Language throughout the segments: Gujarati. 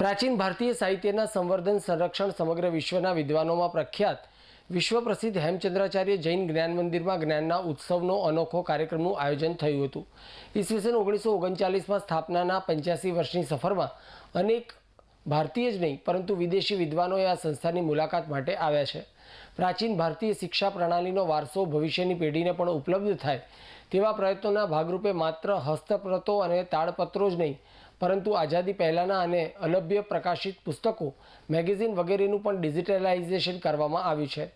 પ્રાચીન ભારતીય સાહિત્યના સંવર્ધન, સંરક્ષણ સમગ્ર વિશ્વના વિદ્વાનોમાં પ્રખ્યાત. વિશ્વ પ્રસિદ્ધ હેમચંદ્રાચાર્ય જૈન જ્ઞાન મંદિરમાં જ્ઞાનના ઉત્સવનો અનોખો કાર્યક્રમનું આયોજન થયું હતું. ઈસવીસન ઓગણીસો ઓગણચાલીસમાં સ્થાપનાના પંચ્યાસી વર્ષની સફરમાં અનેક ભારતીય જ નહીં, પરંતુ વિદેશી વિદ્વાનોએ આ સંસ્થાની મુલાકાત માટે આવ્યા છે. પ્રાચીન ભારતીય શિક્ષા પ્રણાલીનો વારસો ભવિષ્યની પેઢીને પણ ઉપલબ્ધ થાય તેવા પ્રયત્નોના ભાગરૂપે માત્ર હસ્તપ્રતો અને તાળપત્રો જ નહીં પરંતુ આઝાદી પહેલાંના અને અલભ્ય પ્રકાશિત પુસ્તકો, મેગેઝિન વગેરેનું પણ ડિજિટલાઇઝેશન કરવામાં આવ્યું છે.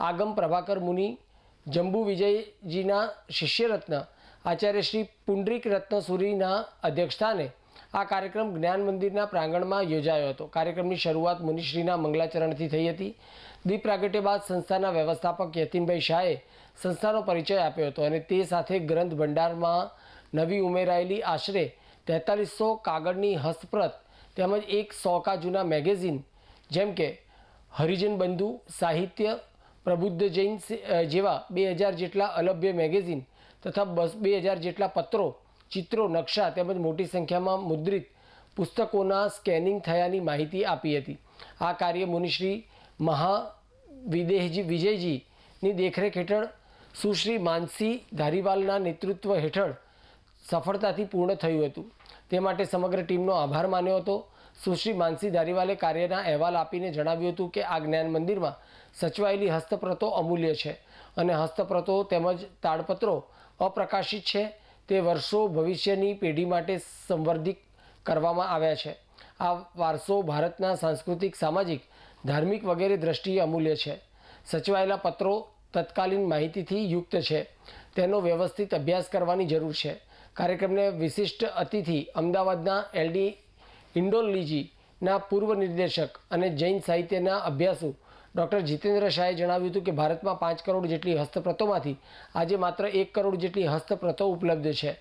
આગમ પ્રભાકર મુનિ, જંબુ વિજયજીના શિષ્યરત્ન, આચાર્ય શ્રી પુંડરીક રત્નસુરીના અધ્યક્ષસ્થાને આ કાર્યક્રમ જ્ઞાન મંદિરના પ્રાંગણમાં યોજાયો હતો. કાર્યક્રમની શરૂઆત મુનિશ્રીના મંગલાચરણથી થઈ હતી. દીપ પ્રાગટ્ય બાદ સંસ્થાના વ્યવસ્થાપક યતીનભાઈ શાહે સંસ્થાનો પરિચય આપ્યો હતો અને તે સાથે ગ્રંથ ભંડારમાં નવી ઉમેરાયેલી આશરે તેતાલીસો કાગળની હસ્તપ્રત તેમજ એક સોકા જૂના મેગેઝિન, જેમ કે હરિજન બંધુ, સાહિત્ય, પ્રબુદ્ધ જૈન જેવા બે હજાર જેટલા અલભ્ય મેગેઝિન તથા બસ, બે હજાર જેટલા પત્રો, ચિત્રો, નકશા તેમજ મોટી સંખ્યામાં મુદ્રિત પુસ્તકોના સ્કેનિંગ થયાની માહિતી આપી હતી. આ કાર્ય મુનિશ્રી મહા વિદેહજી વિજયજીની દેખરેખ હેઠળ સુશ્રી માનસી ધારીવાલના નેતૃત્વ હેઠળ સફળતાથી પૂર્ણ થયું હતું. તે માટે સમગ્ર ટીમનો આભાર માન્યો હતો. સુશ્રી માનસી ધારીવાલે કાર્યના અહેવાલ આપીને જણાવ્યું હતું કે આ જ્ઞાન મંદિરમાં સચવાયેલી હસ્તપ્રતો અમૂલ્ય છે અને હસ્તપ્રતો તેમજ તાડપત્રો અપ્રકાશિત છે. તે વર્ષો ભવિષ્યની પેઢી માટે સંવર્ધિત કરવામાં આવ્યા છે. આ વારસો ભારતના સાંસ્કૃતિક, સામાજિક, ધાર્મિક વગેરે દ્રષ્ટિએ અમૂલ્ય છે. સચવાયેલા પત્રો તત્કાલીન માહિતીથી યુક્ત છે. તેનો વ્યવસ્થિત અભ્યાસ કરવાની જરૂર છે. કાર્યક્રમને વિશિષ્ટ અતિથિ અમદાવાદના એલડી ઇન્ડોલીજીના પૂર્વ નિર્દેશક અને જૈન સાહિત્યના અભ્યાસુ ડૉક્ટર જીતેન્દ્ર શાહે જણાવ્યું હતું કે ભારતમાં પાંચ કરોડ જેટલી હસ્તપ્રતોમાંથી આજે માત્ર એક કરોડ જેટલી હસ્તપ્રતો ઉપલબ્ધ છે.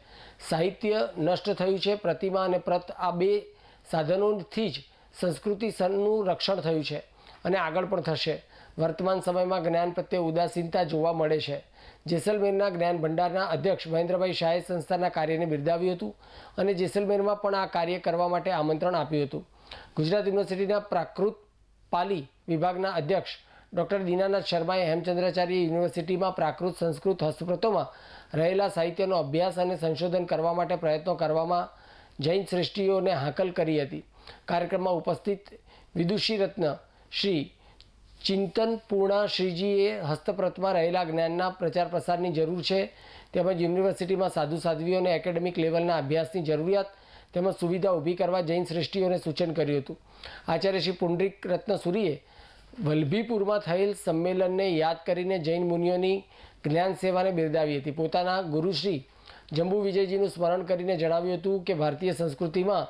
સાહિત્ય નષ્ટ થયું છે, પ્રતિમા અને પ્રત આ બે સાધનોથી જ સંસ્કૃતિ સનનું રક્ષણ થયું છે અને આગળ પણ થશે. વર્તમાન સમયમાં જ્ઞાન પ્રત્યે ઉદાસીનતા જોવા મળે છે. જેસલમેરના જ્ઞાન ભંડારના અધ્યક્ષ મહેન્દ્રભાઈ શાહે સંસ્થાના કાર્યને બિરદાવ્યું હતું અને જેસલમેરમાં પણ આ કાર્ય કરવા માટે આમંત્રણ આપ્યું હતું. ગુજરાત યુનિવર્સિટીના પ્રાકૃત પાલી વિભાગના અધ્યક્ષ ડૉક્ટર દીનાનાથ શર્માએ હેમચંદ્રાચાર્ય યુનિવર્સિટીમાં પ્રાકૃત સંસ્કૃત હસ્તપ્રતોમાં રહેલા સાહિત્યનો અભ્યાસ અને સંશોધન કરવા માટે પ્રયત્નો કરવામાં જૈન શ્રેષ્ઠીઓને હાકલ કરી હતી. કાર્યક્રમમાં ઉપસ્થિત વિદુષી રત્ન શ્રી ચિંતન પૂર્ણા શ્રીજીએ હસ્તપ્રતમાં રહેલા જ્ઞાનના પ્રચાર પ્રસારની જરૂર છે. તેમજ યુનિવર્સિટીમાં સાધુ સાધ્વીઓ અને એકેડેમિક લેવલના અભ્યાસની જરૂરિયાત તેમજ સુવિધા ઊભી કરવા જૈન શ્રેષ્ઠીઓને સૂચન કર્યું હતું. આચાર્ય શ્રી પુંડરીક રત્નસુરીએ વલ્લભીપુરમાં થયેલ સંમેલનને યાદ કરીને જૈન મુનિઓની જ્ઞાન સેવાને બિરદાવી હતી. પોતાના ગુરુશ્રી જંબુ વિજયજીનું સ્મરણ કરીને જણાવ્યું હતું કે ભારતીય સંસ્કૃતિમાં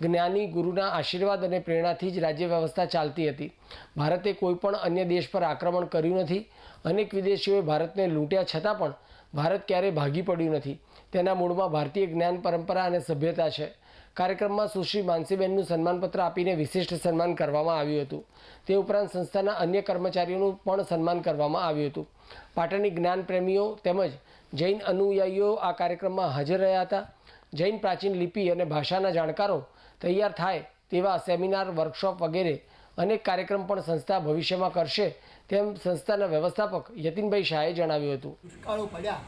જ્ઞાની ગુરુના આશીર્વાદ અને પ્રેરણાથી જ રાજ્ય વ્યવસ્થા ચાલતી હતી. ભારતે કોઈ પણ અન્ય દેશ પર આક્રમણ કર્યું નથી. અનેક વિદેશીઓએ ભારતને લૂંટ્યા છતાં પણ ભારત ક્યારેય ભાગી પડ્યું નથી. તેના મૂળમાં ભારતીય જ્ઞાન પરંપરા અને સભ્યતા છે. કાર્યક્રમમાં સુશ્રી માનસીબેનનું સન્માનપત્ર આપીને વિશિષ્ટ સન્માન કરવામાં આવ્યું હતું. તે ઉપરાંત સંસ્થાના અન્ય કર્મચારીઓનું પણ સન્માન કરવામાં આવ્યું હતું. પાટણની જ્ઞાન પ્રેમીઓ તેમજ જૈન અનુયાયીઓ આ કાર્યક્રમમાં હાજર રહ્યા હતા. જૈન પ્રાચીન લિપિ અને ભાષાના જાણકારો તૈયાર થાય તેવા સેમિનાર, વર્કશોપ વગેરે અનેક કાર્યક્રમ પણ સંસ્થા ભવિષ્યમાં કરશે તેમ સંસ્થાના વ્યવસ્થાપક યતિનભાઈ શાહે જણાવ્યું હતું. દુષ્કાળો પડ્યા.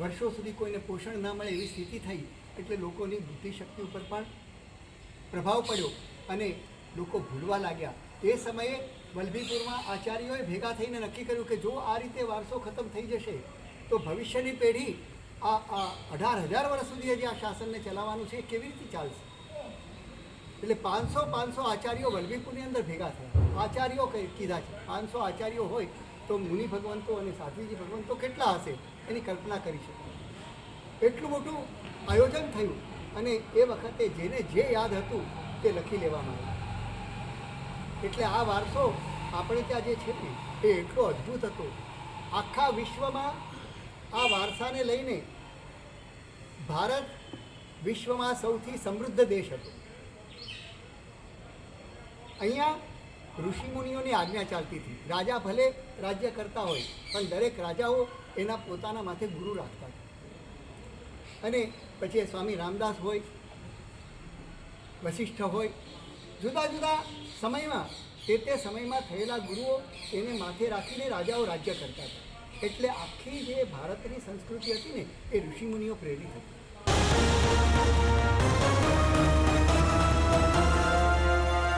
વર્ષો સુધી કોઈને પોષણ ના મળે એવી સ્થિતિ થઈ એટલે લોકોની બુદ્ધિશક્તિ ઉપર પણ પ્રભાવ પડ્યો અને લોકો ભૂલવા લાગ્યા. એ સમયે વલભીપુરમાં આચાર્યોએ ભેગા થઈને નક્કી કર્યું કે જો આ રીતે વારસો ખતમ થઈ જશે, તો ભવિષ્યની પેઢી આ અઢાર હજાર વર્ષ સુધી હજી આ શાસનને ચલાવવાનું છે કેવી રીતે ચાલશે? એટલે પાંચસો પાંચસો આચાર્યો વલ્લભીપુરની અંદર ભેગા થયા. આચાર્યો કીધા છે, પાંચસો આચાર્યો હોય તો મુનિ ભગવંતો અને સાધ્વીજી ભગવંતો કેટલા હશે? એની કલ્પના કરી શકો. એટલું મોટું આયોજન થયું અને એ વખતે જેને જે યાદ હતું તે લખી લેવામાં આવ્યું. એટલે આ વારસો આપણે ત્યાં જે છે એ એટલો અદ્ભુત હતો. આખા વિશ્વમાં આ વારસાને લઈને ભારત વિશ્વમાં સૌથી સમૃદ્ધ દેશ હતો. અહીંયા ઋષિમુનિઓની આજ્ઞા ચાલતી હતી. રાજા ભલે રાજ્ય કરતા હોય, પણ દરેક રાજાઓ એના પોતાના માથે ગુરુ રાખતા હતા. અને પછી સ્વામી રામદાસ હોય, વશિષ્ઠ હોય, જુદા જુદા સમયમાં, તે તે સમયમાં થયેલા ગુરુઓ એને માથે રાખીને રાજાઓ રાજ્ય કરતા હતા. એટલે આખી જે ભારતની સંસ્કૃતિ હતી ને, એ ઋષિમુનિઓ પ્રેરિત હતી.